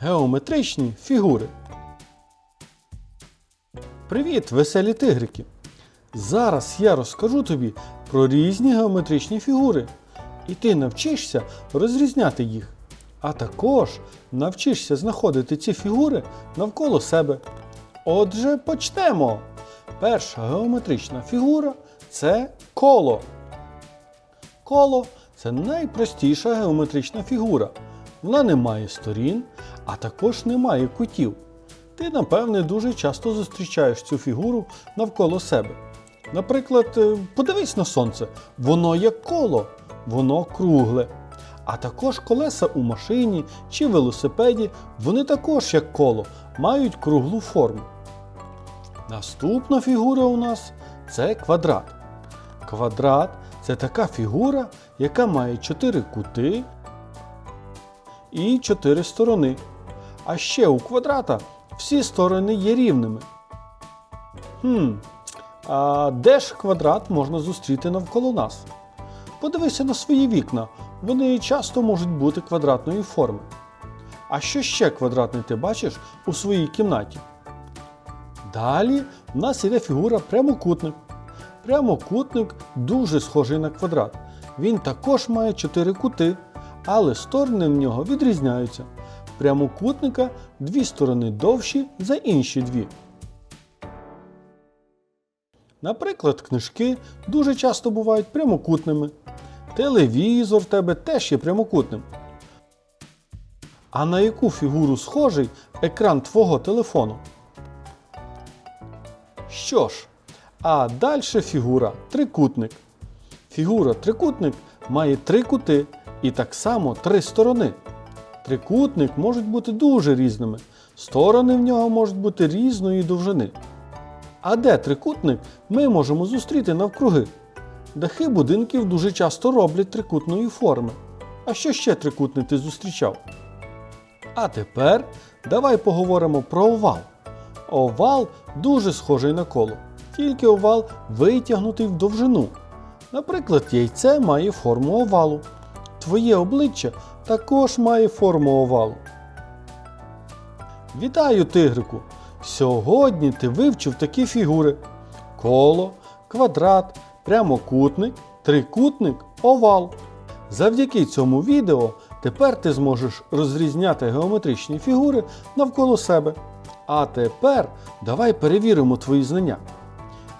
геометричні фігури. Привіт, веселі тигрики! Зараз я розкажу тобі про різні геометричні фігури, і ти навчишся розрізняти їх. А також навчишся знаходити ці фігури навколо себе. Отже, почнемо. Перша геометрична фігура це коло. Коло це найпростіша геометрична фігура. Вона не має сторін, а також не має кутів. Ти, напевне, дуже часто зустрічаєш цю фігуру навколо себе. Наприклад, е, подивись на сонце, воно як коло, воно кругле. А також колеса у машині чи велосипеді, вони також як коло, мають круглу форму. Наступна фігура у нас це квадрат. Квадрат це така фігура, яка має 4 кути і 4 сторони. А ще у квадрата всі сторони є рівними. Хм, а де ж квадрат можна зустріти навколо нас? Подивися на свої вікна, вони часто можуть бути квадратної форми. А що ще квадратне ти бачиш у своїй кімнаті? Далі в нас іде фігура прямокутник. Прямокутник дуже схожий на квадрат. Він також має 4 кути, але сторони в нього відрізняються. Прямокутника дві сторони довші за інші дві. Наприклад, книжки дуже часто бувають прямокутними. Телевізор в тебе теж є прямокутним. А на яку фігуру схожий екран твого телефону? Що ж, а далі фігура трикутник. Фігура трикутник має три кути і так само три сторони. Трикутник можуть бути дуже різними. Сторони в нього можуть бути різної довжини. А де трикутник ми можемо зустріти навкруги? Дахи будинків дуже часто роблять трикутної форми. А що ще трикутний ти зустрічав? А тепер давай поговоримо про овал. Овал дуже схожий на коло, тільки овал витягнутий в довжину. Наприклад, яйце має форму овалу. Твоє обличчя також має форму овалу. Вітаю, тигрику! Сьогодні ти вивчив такі фігури: коло, квадрат, прямокутник, трикутник, овал. Завдяки цьому відео тепер ти зможеш розрізняти геометричні фігури навколо себе. А тепер давай перевіримо твої знання.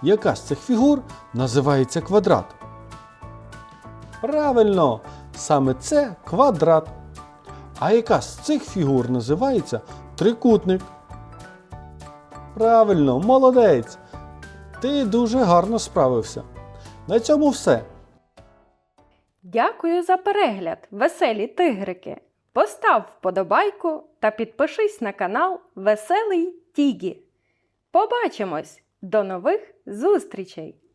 Яка з цих фігур називається квадрат? Правильно, саме це квадрат. А яка з цих фігур називається трикутник? Правильно, молодець! Ти дуже гарно справився. На цьому все. Дякую за перегляд, веселі тигрики. Постав вподобайку та підпишись на канал Веселий Тігі. Побачимось! До нових зустрічей!